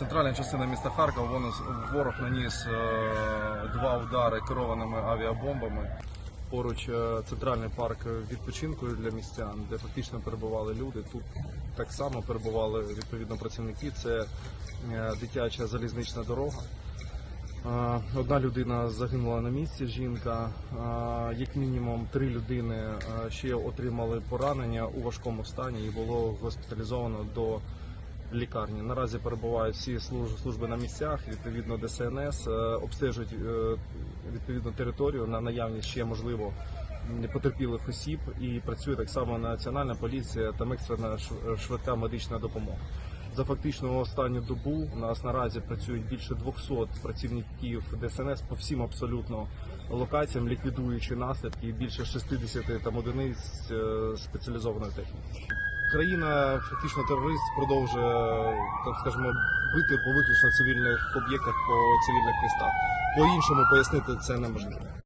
Центральна частина міста Харкова вон- ворог наніс е, два удари керованими авіабомбами. Поруч е, центральний парк відпочинку для містян, де фактично перебували люди. Тут так само перебували відповідно працівники. Це е, дитяча залізнична дорога. Одна людина загинула на місці, жінка. Як мінімум три людини ще отримали поранення у важкому стані і було госпіталізовано до лікарні. Наразі перебувають всі служ- служби на місцях, відповідно ДСНС, е, обстежують е, відповідно територію на наявність ще можливо потерпілих осіб і працює так само Національна поліція та екстрена швидка медична допомога. За фактично останню добу у нас наразі працюють більше 200 працівників ДСНС по всім абсолютно локаціям, ліквідуючи наслідки більше 60 там одиниць е, спеціалізованої техніки. Країна фактично терорист продовжує так скажемо бити по виключно цивільних об'єктах по цивільних містах. По іншому пояснити це неможливо.